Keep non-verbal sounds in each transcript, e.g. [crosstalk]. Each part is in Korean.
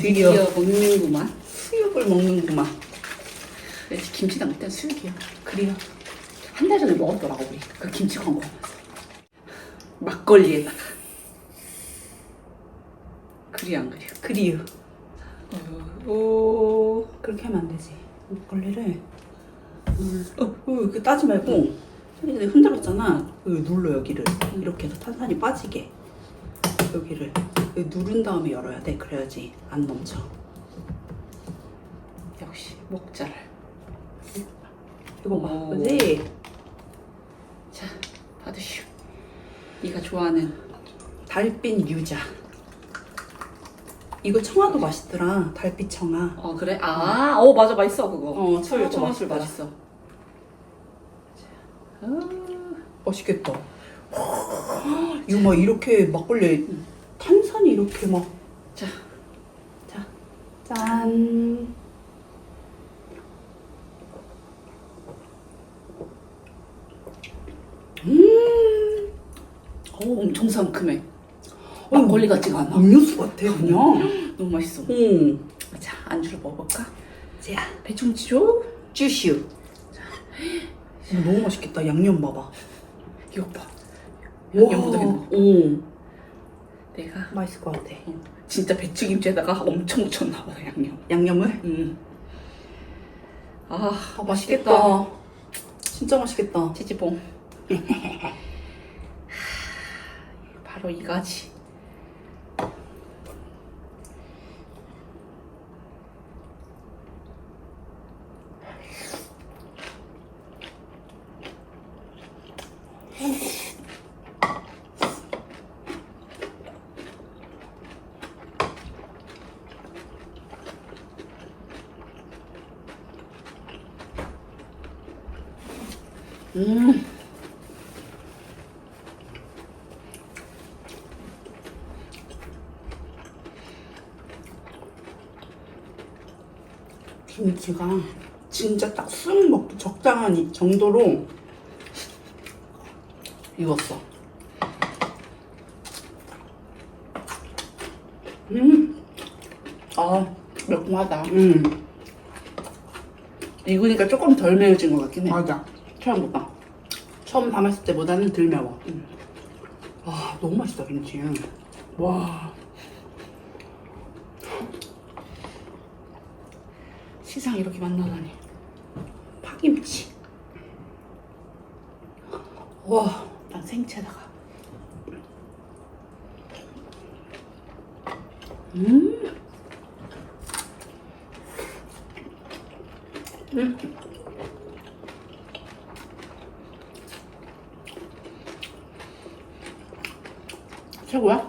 드디어 드디어 먹는구만. 수육을 먹는구만. 그래, 김치당 그때 수육이야. 그래요. 한 달 전에 먹었더라고 우리. 그 김치 광고. 막걸리에다가. 그리 안 그려. 그리요. 오. 그렇게 하면 안 되지. 막걸리를 어, 어, 그 따지 말고 저기 내가 흔들었잖아. 여기 눌러 여기를 이렇게 해서 탄산이 빠지게 여기를 여기 누른 다음에 열어야 돼. 그래야지 안 넘쳐. 역시 목잘. 이거 봐, 오. 그지? 자, 받으시오. 네가 좋아하는 달빛 유자. 이거 청아도 맛있더라. 달빛 청아. 어 그래? 아, 어 맞아 맛있어 그거. 어, 술 청아도 청아술. 맛있어. 아, 맛있겠다. 이거 막 이렇게 막걸리 이렇게 막. 자, 자, 짠. 음, 어 엄청 상큼해. 막걸리 같지가 않아. 음료수 같아 그냥. 너무 맛있어. 음. 자, 안주를 먹어볼까? 자, 배충치 줘. 쭈슈. 이거 너무 맛있겠다. 양념 봐봐. 이거 봐. 양념 묻어있는 거. 오, 내가 맛있을 것 같아. 어, 진짜 배추김치에다가 엄청 묻혔나 봐 양념. 양념을? 음. 아, 아, 맛있겠다. 진짜 맛있겠다. 치즈봉. [laughs] 바로 이 가지. 음. 김치가 진짜 딱 쓱 먹기 적당한 이 정도로 익었어. 음, 아, 매콤하다. 음, 익으니까 조금 덜 매워진 것 같긴 해. 맞아. 처음보다. 처음 담았을 때보다는 덜 매워. 아, 너무 맛있다, 김치. 와, 시상 이렇게 만나다니. 파김치. 와, 난 생채다가. 음. 최고야?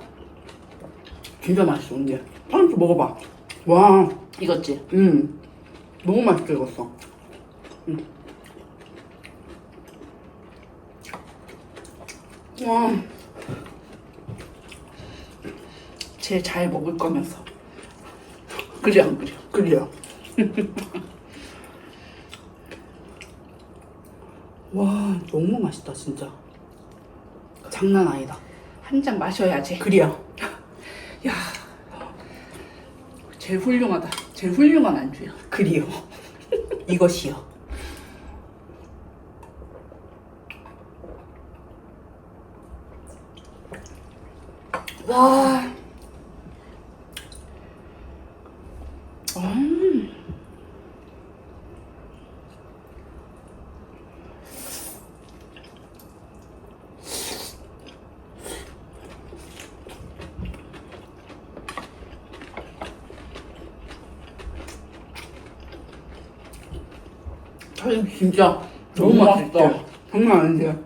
진짜 맛있어, 근데. 파김치 먹어봐. 와, 익었지? 음, 너무 맛있게 익었어. 음. 와, 제일 잘 먹을 거면서. 그래, 안 그래? 그래요. [laughs] 와, 너무 맛있다, 진짜. 장난 아니다. 한 잔 마셔야지. 그래요. [laughs] 야 제일 훌륭하다. 제일 훌륭한 안주야. 그래요. 이것이요. 와. 음. 사실 진짜 너무. 맛있다. 장난 아닌데요.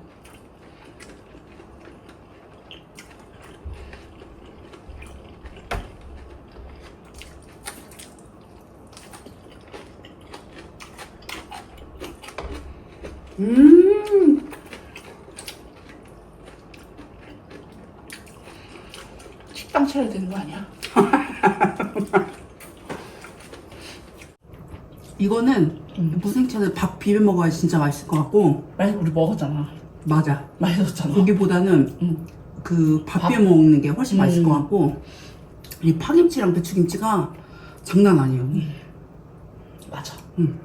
음. 식당 차려야 되는 거 아니야? [laughs] 이거는 무생채는 밥 비벼 먹어야 진짜 맛있을 것 같고 맛 우리 먹었잖아. 맞아 맛있었잖아. 고기보다는 응. 그밥 밥. 비벼 먹는 게 훨씬 맛있을 음. 것 같고 이 파김치랑 배추김치가 장난 아니에요. 맞아. 음.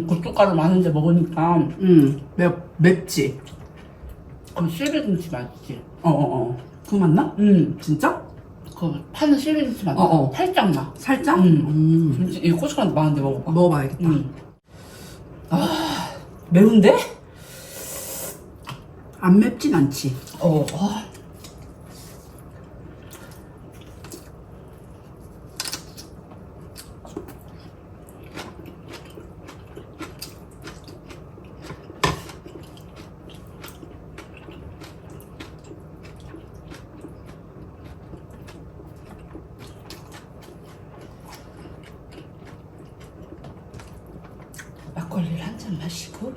고춧가루 많은데 먹으니까 음, 맵, 맵지? 그 실비김치 맛있지. 어어어. 그거 맞나? 음, 진짜? 그 파는 실비김치 맛. 어, 어. 살짝 나. 살짝? 음. 음. 김치 이 고춧가루 많은데 먹어봐. 먹어봐야겠다. 음. 아 매운데? 안 맵진 않지. 어. 아. 막걸리를 한 잔 마시고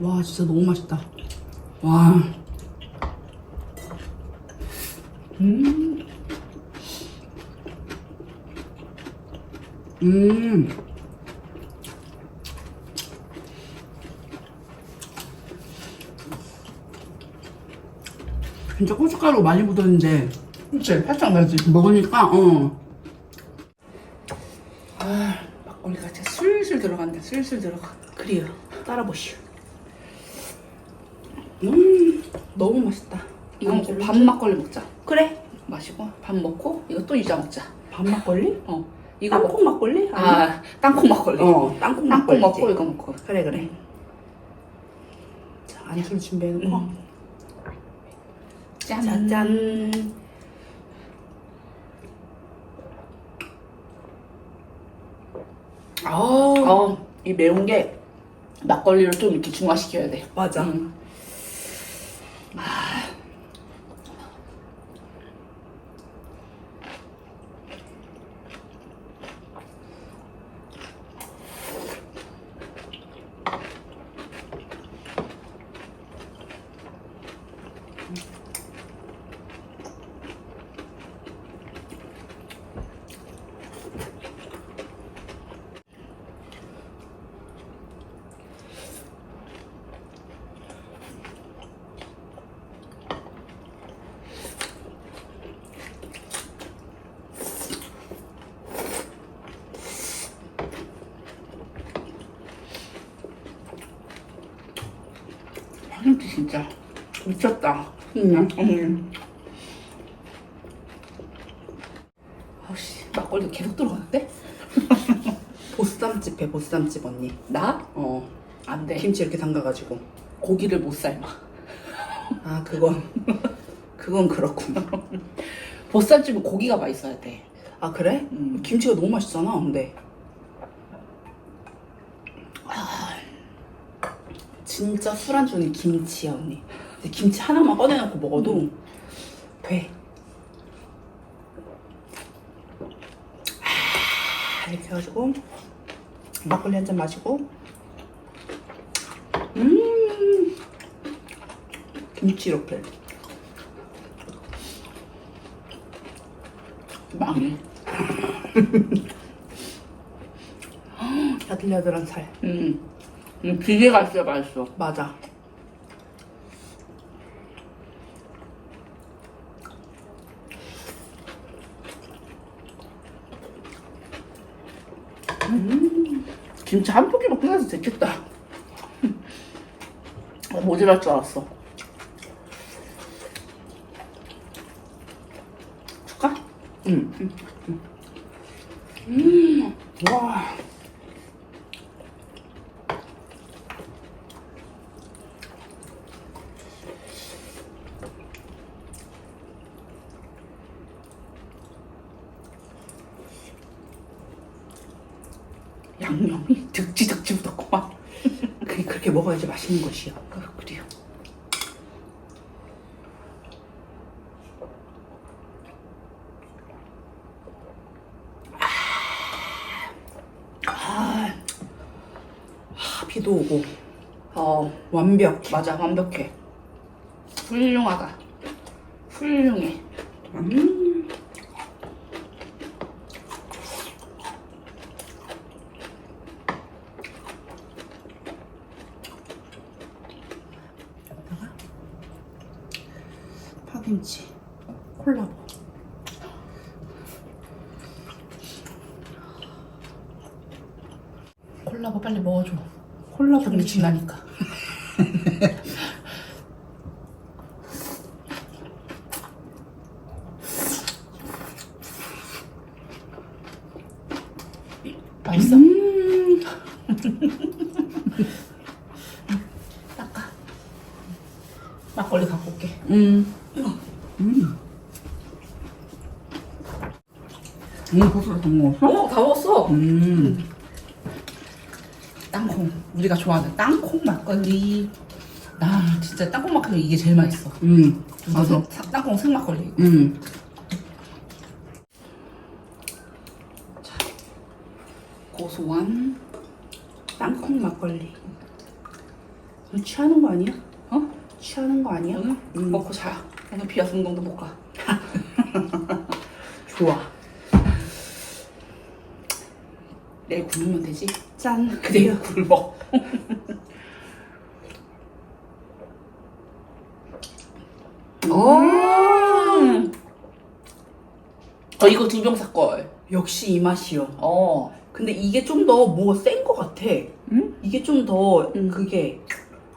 와, 진짜 너무 맛있다. 와. 음. 음. 진짜 고춧가루 많이 묻었는데 그치 살짝 나지. 먹으니까 어 아 막걸리가 진짜 슬슬 들어간다. 슬슬 들어가. 그래요 따라 보시오 음 너무 맛있다 이거 먹고 밥 막걸리 먹자. 그래 마시고 밥 먹고 이거 또 이자 먹자. 밥 막걸리? 어 이거 땅콩 막걸리? 아니 아 땅콩 막걸리. 어 땅콩 땅콩 막걸리 먹고 이거 먹고. 그래 그래 자 안술 준비해놓고 음. 짠. 짜잔 아우 어, 이 매운 게 막걸리를 좀 이렇게 중화시켜야 돼. 맞아 음. 파김치 진짜 미쳤다. 응. 음. 아우씨 막걸리 계속 들어가는데? [laughs] 보쌈집 해 보쌈집 언니 나? 어 안 돼. 김치 이렇게 담가가지고 고기를 못 삶아. 아 그건 그건 그렇군 보쌈집은 고기가 맛있어야 돼. 아 그래? 음. 김치가 너무 맛있잖아 근데 진짜 술안주는 김치야 언니. 김치 하나만 꺼내놓고 먹어도 돼. 아, 이렇게 해가지고 막걸리 한 잔 마시고. 음 김치 이렇게. 망해. [laughs] 야들야들한 살. 음. 음, 비계가 진짜 맛있어. 맞아 김치 한 포기만 끝나서 됐겠다. [laughs] 아, 모자랄 줄 알았어. 줄까? 응. 음. 와. 양념이 득지 득지 묻었구만. 그- 그렇게 먹어야지 맛있는 것이요. 어, 그래요. 아, 비도 오고 어, 완벽. 맞아. 완벽해. 훌륭하다. 훌륭해. 음. 여기다가 파김치, 콜라보. 콜라보 빨리 먹어줘. 콜라보 지나니까. 맛있어? 음. 닦아. 막걸리 갖고 올게. 음. 음. 음, 벌써 다 먹었어? 어, 다 먹었어. 음. 땅콩. 우리가 좋아하는 땅콩 막걸리. 아, 진짜 땅콩 막걸리 이게 제일 맛있어. 음. 맞아. 무슨 사- 땅콩 생막걸리. 음. 고소한 땅콩 막걸리. 너 취하는 거 아니야? 어? 취하는 거 아니야? 오늘 음. 먹고 자. 오늘 비와서 운동도 못 가. [laughs] 좋아. 내일 굶으면 되지. 짠. 그대로 [laughs] 굶어. [laughs] 음. 어 이거 두 병 샀걸. 역시 이 맛이요. 어. 근데 이게 좀 더 뭐가 센거 같아. 응? 이게 좀더 음. 그게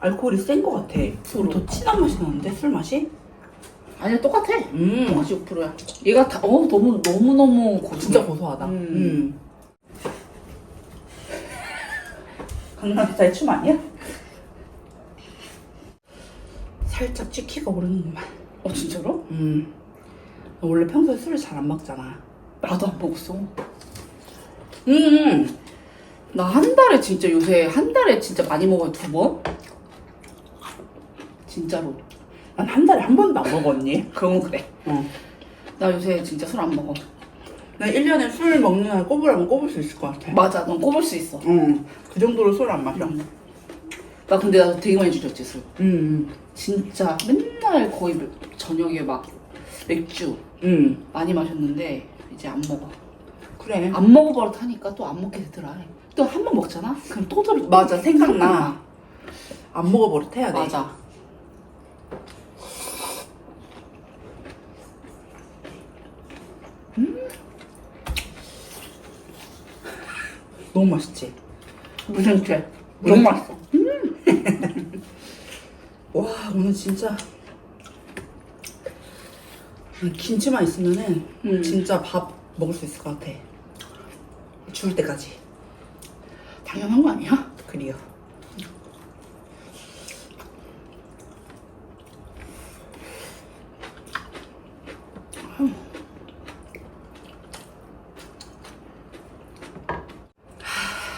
알코올이 센 거 같아. 서로. 더 진한 맛이 나는데 술 맛이? 아니야 똑같아. 음. 똑같이 6%야. 얘가 다, 어 너무 너무 너무 고소해. 진짜 고소하다. 음. 음. 강남 스타일 춤 아니야? 살짝 치키가 오르는구만. 어 진짜로? 음. 너 원래 평소에 술을 잘 안 먹잖아. 나도 안 먹었어. 음. 나 한 달에 진짜 요새 한 달에 진짜 많이 먹어요 두 번. 진짜로. 난 한 달에 한 번도 안 먹었니? 그건 그래. 어. 나 요새 진짜 술 안 먹어. 난 1년에 술 먹는 날 꼽으라면 꼽을 수 있을 것 같아. 맞아, 넌 꼽을 수 있어. 응. 그 정도로 술 안 마셔. 음. 나 근데 나 되게 많이 줄였지 술. 응. 진짜 맨날 거의 몇- 저녁에 막 맥주 응. 많이 마셨는데 이제 안 먹어. 그래. 안 먹어버릇 하니까 또 안 먹게 되더라. 또 한 번 먹잖아? 그럼 또 저리 맞아. 생각나. 안 먹어버릇 해야 돼. 맞아. [laughs] 너무 맛있지? 무슨 죄? 너무 맛있어. 와, 오늘 진짜. 김치만 있으면은 음. 진짜 밥 먹을 수 있을 것 같아. 죽을 때까지. 당연한 거 아니야? 그리요.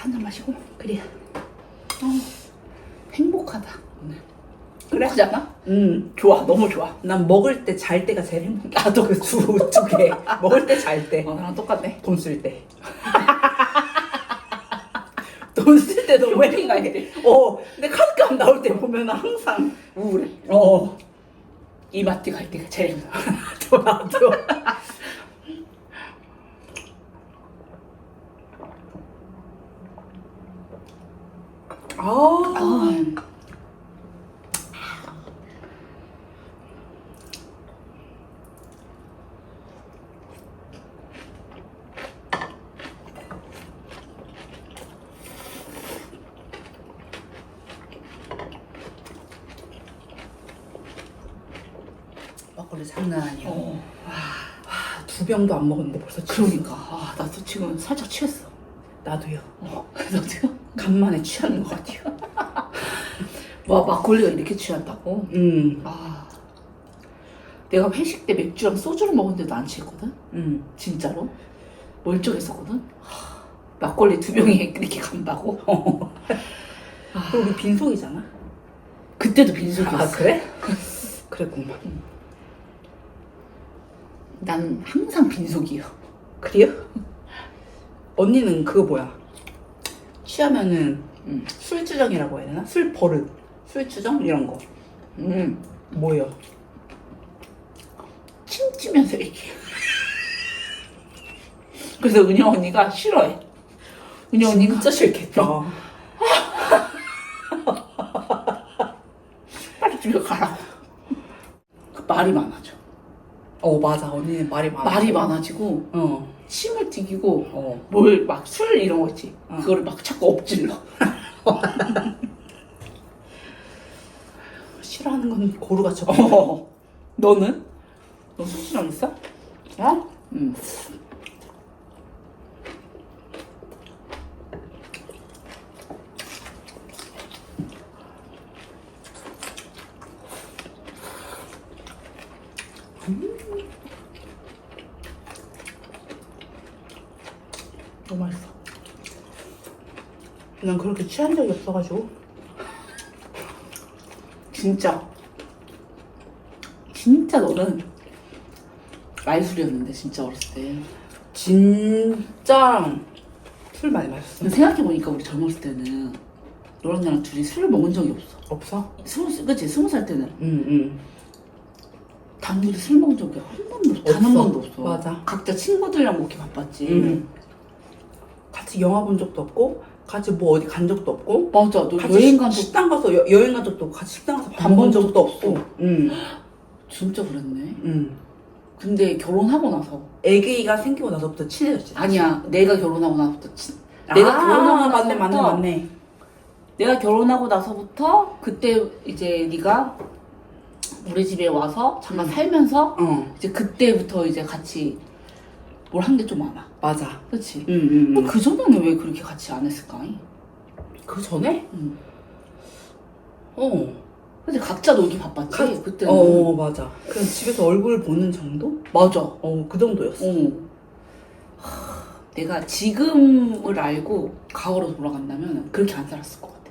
한 잔 마시고 그래. 어, 행복하다. 그래? 행복하지 않아? 응. 좋아, 너무 좋아. 난 먹을 때 잘 때가 제일 행복해. 나도 그 두, 두 개. [laughs] 먹을 때 잘 때. 어, 나랑 똑같네. 돈 쓸 때. [laughs] 돈 쓸 때도 왜 쇼핑 갈 때. 어, 근데 카드값 나올 때 보면 항상 우울해. 어, 이마트 갈 때가 제일 저 [laughs] 나도. 아, 아, 막걸리 장난 아니야. 어, 두 병도 안 먹었는데 벌써. 그러니까. 아, 나도 지금 살짝 취했어. 나도요. 어, 너도요? 간만에 취하는 것 같아요. [laughs] 와, 막걸리가 이렇게 취한다고? 음, 아. 내가 회식 때 맥주랑 소주를 먹었는데도 안 취했거든? 음. 진짜로? 멀쩡했었거든? 막걸리 두 병이 이렇게 간다고? [laughs] 그리고 우리 빈속이잖아. 그때도 빈속이었어. 아 그래? [laughs] 그랬구만. 난 항상 빈속이요. 그래요? 언니는 그거 뭐야? 취하면은 음. 술 주정이라고 해야 되나? 술 버릇, 술 주정 이런 거 음. 뭐예요? 침치면서 얘기해. [laughs] 그래서 은영 언니가 싫어해. 은영 언니가 진짜 싫겠다. [laughs] 빨리 집에 가라고. 그 말이 많아져. 어 맞아 언니는 말이 많아. 말이 많아지고 어. 침을 튀기고 어. 뭘 막 술 이런 거 있지. 어. 그거를 막 자꾸 엎질러. [laughs] 싫어하는 건 고루가 쳐. 어. 너는? 너 술취랑 있어? 어? 응. 너무 맛있어. 난 그렇게 취한 적이 없어가지고. 진짜. 진짜 너는 말술이었는데 진짜 어렸을 때. 진짜 술 많이 마셨어. 근데 생각해보니까 우리 젊었을 때는 너랑 나랑 둘이 술을 먹은 적이 없어. 없어? 스무 살- 그치 스무 살 때는 응 응. 단둘이 술 먹은 적이 한 번도 없어. 단한 없어. 번도 없어. 맞아. 각자 친구들이랑 먹기 바빴지. 응. 같이 영화 본 적도 없고 같이 뭐 어디 간 적도 없고 맞아. 너 같이 여행 식- 간적 식당 가서 여, 여행 간 적도 없고 같이 식당 가서 밥밥 먹은 적도 없고. 응. 진짜 그랬네. 응. 근데 결혼하고 나서 애기가 생기고 나서부터 친해졌지. 아니야. 내가 결혼하고 나서부터 친. 내가 결혼하고 아, 맞네 맞네 나서부터 맞네. 내가 결혼하고 나서부터 그때 이제 네가 우리 집에 와서 잠깐 응. 살면서 어 이제 그때부터 이제 같이 뭘 한 게 좀 많아. 맞아. 그렇지. 응응응. 그그 전에는 왜 그렇게 같이 안 했을까? 그 전에? 응. 어. 근데 각자 놀기 바빴지. 가- 그때는. 어 맞아. 그냥 집에서 얼굴 보는 정도? 맞아. 어그 정도였어. 어. 하, 내가 지금을 알고 과거로 돌아간다면 그렇게 안 살았을 것 같아.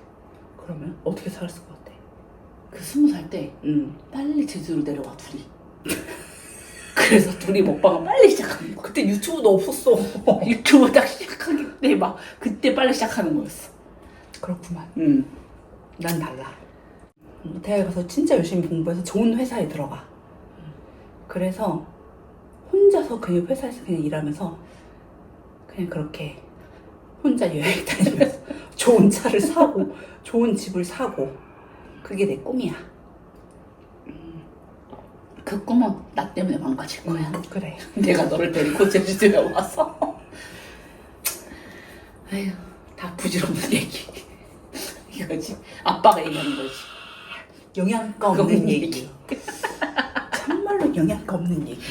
그러면 어떻게 살았을 것 같아? 그 스무 살때 응. 빨리 제주로 내려와 둘이. [laughs] 그래서 둘이 먹방을 빨리 시작하는 거야. 그때 유튜브도 없었어. [laughs] 유튜브 딱 시작하기 때 막 그때 빨리 시작하는 거였어. 그렇구만. 응. 난 달라. 대학에 가서 진짜 열심히 공부해서 좋은 회사에 들어가. 그래서 혼자서 그냥 회사에서 그냥 일하면서 그냥 그렇게 혼자 여행 다니면서 [laughs] 좋은 차를 사고 좋은 집을 사고 그게 내 꿈이야. 그 꿈은 나 때문에 망가질 거야. 음, 그래. [laughs] 내가 너를 데리고 제주도에 와서. 아휴, 다 부질없는 얘기. 이거지. 아빠가 얘기하는 거지. 영양가 없는 얘기. 참말로 영양가 없는 얘기.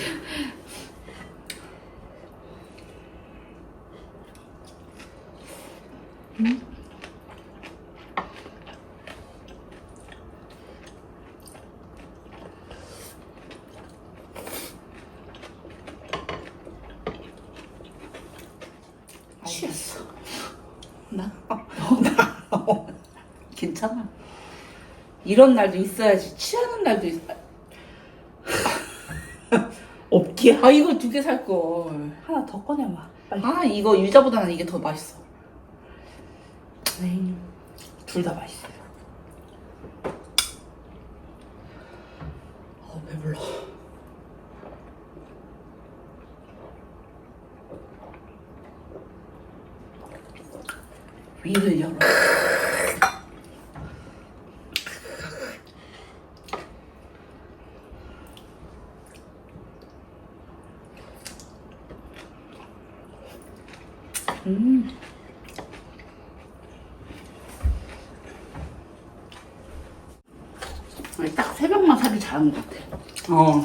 취했어. 나? 너, 나. 괜찮아. 이런 날도 있어야지. 취하는 날도 있어. [laughs] 없기야. 아, 이거 두 개 살 걸. 하나 더 꺼내봐. 빨리. 아, 이거 유자보다는 이게 더 맛있어. 둘 다 맛있어요. 어, 배불러. 위를 열어. 음. 아니, 딱 세 병만 사길 잘한 것 같아. 어,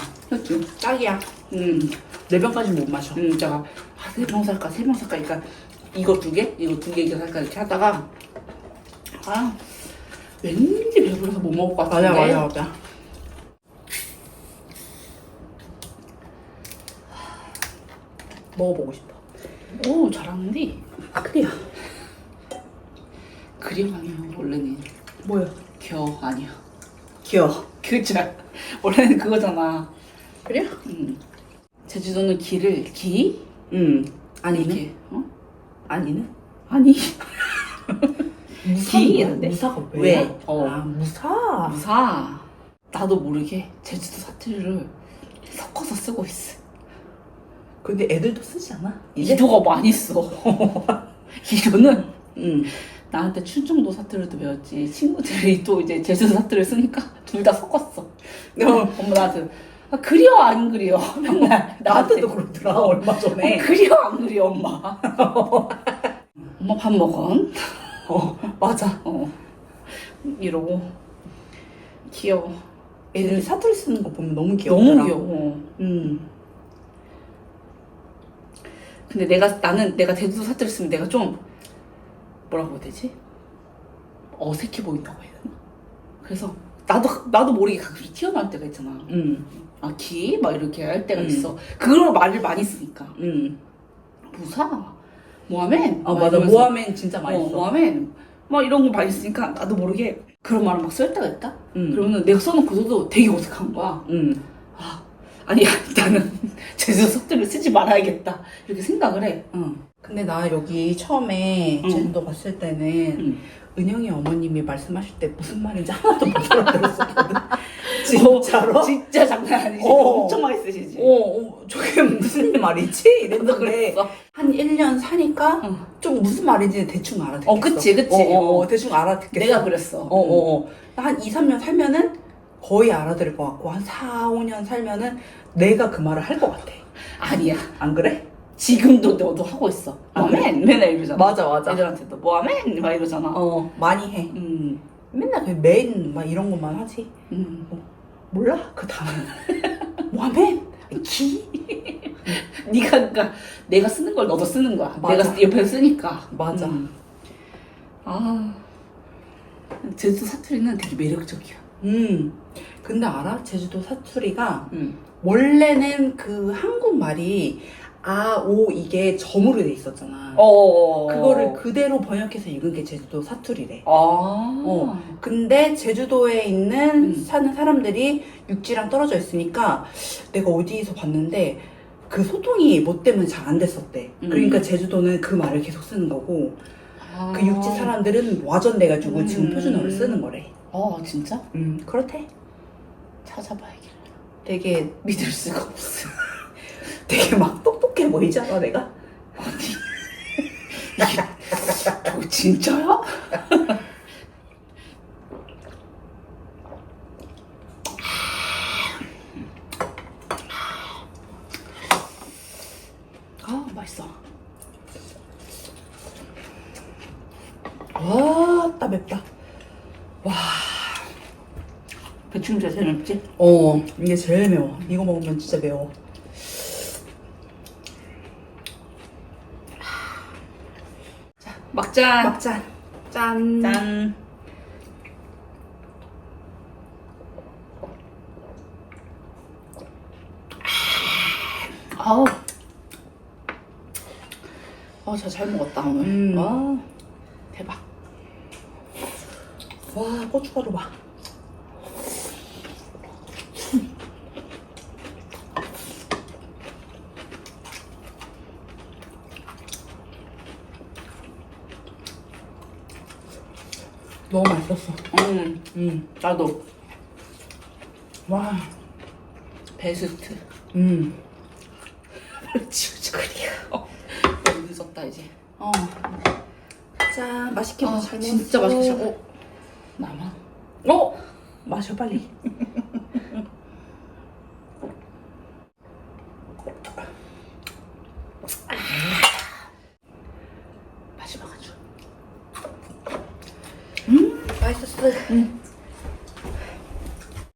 딱이야. 음. 네 병까지 못 마셔. 음, 제가 아, 세병 살까 세 병 살까 그러니까 이거 두 개, 이거 두 개 이거 살까 이렇게 하다가 아 왠지 배불러서 못 먹을 것 같은데 맞아, 맞아, 맞아. 먹어보고 싶어. 오 잘하는데 아크리야. 그림 아니야 원래는 뭐야? 겨 아니야 귀여워. 그죠 원래는 그거잖아 그래? 음. 제주도는 기를 기 응. 아니네. 이렇게 어 아니네. 아니 [laughs] 무사 기인데? 무사가 왜? 왜? 어. 아 무사. 무사 나도 모르게 제주도 사투리를 섞어서 쓰고 있어 근데 애들도 쓰지 않아? 이도가 많이 써 [laughs] 이도는 응. 나한테 충청도 사투리도 배웠지 친구들이 또 이제 제주도 사투리를 쓰니까 [laughs] 둘 다 섞었어 엄마 나한테 아, 그리워 안 그리워 맨날 나한테도 그러더라 얼마 어, 전에. 그리워 안 그리워 엄마? [laughs] 엄마 밥 먹어. 어 맞아. 어. 이러고. 귀여워. 애들 사투리 쓰는 거 보면 너무 귀여워. 너무 귀여워. 응. 근데 내가 나는 내가 제주도 사투리 쓰면 내가 좀 뭐라고 해야 되지? 어색해 보인다고 해야 되나? 그래서 나도 나도 모르게 가끔씩 튀어나올 때가 있잖아. 응. 아 기 막 이렇게 할 때가 음. 있어 그걸 말을 많이 쓰니까 응. 무사 모하멘 아막 맞아. 이러면서 모하면 진짜 많이 어, 써. 모하멘 막 이런 거 많이 쓰니까 나도 모르게 그런 말을 막 쓸 때가 있다 응. 그러면 내가 써놓고서도 되게 어색한 거야 응. 아 아니야 나는 [laughs] 제주도 사투리를 쓰지 말아야겠다 이렇게 생각을 해 응. 근데 나 여기 처음에 응. 제주도 갔을 때는 응. 은영이 어머님이 말씀하실 때 무슨 말인지 하나도 못 알아들었었거든. 진짜로? 어, 진짜 장난 아니지 어. 엄청 많이 쓰시지 어, 어, 저게 무슨 말이지? 이랬는데 그랬어 한 1년 사니까 응. 좀 무슨 말인지 대충 알아듣겠어. 어, 그치, 그치. 어, 어, 어, 대충 알아듣겠어. 내가 그랬어 어, 어, 어. 한 2, 3년 살면은 거의 알아들을 것 같고 한 4, 5년 살면은 내가 그 말을 할 것 같아. 아니야 안 그래? 지금도 너도 하고 있어 아, 그래? 모하멘 맨날 이러잖아 맞아, 맞아. 애들한테도 모하멘 막 이러잖아 어, 많이 해. 음, 맨날 그 메인 막 이런 것만 하지. 음. 몰라? 그 다음에. 뭐하면? 기? 네가 그러니까 내가 쓰는 걸 너도 쓰는 거야 맞아. 내가 옆에 쓰니까 맞아. 음. 아 제주도 사투리는 되게 매력적이야 음. 근데 알아? 제주도 사투리가 음. 원래는 그 한국말이 아, 오 이게 점으로 돼 있었잖아. 어 그거를 그대로 번역해서 읽은 게 제주도 사투리래. 아 어. 근데 제주도에 있는 음. 사는 사람들이 육지랑 떨어져 있으니까 내가 어디에서 봤는데 그 소통이 뭐 때문에 잘 안 됐었대. 음. 그러니까 제주도는 그 말을 계속 쓰는 거고 아. 그 육지 사람들은 와전돼가지고 지금 음. 표준어를 쓰는 거래. 어 진짜 음 그렇대. 찾아봐야겠다 되게 믿을 수가 없어 되게 막 똑똑해 보이잖아 내가. 아니 이게 저거 진짜야? 아 맛있어 와, 따 맵다. 배추김치가 제일 맵지? 어, 이게 제일 매워. 이거 먹으면 진짜 매워. 막자 막잔. 짠. 짠 아우 아, 진짜 잘 먹었다 오늘. 음. 와, 대박. 와, 고춧가루 봐. 너무 맛있었어. 음, 음. 나도 와. 베스트. 음. 치우자 그리야. 어, 너무 늦었다 이제. 어. 짠. 맛있게 아, 잘 진짜 먹었어. 맛있게. 어, 나만. 어? 마셔 빨리.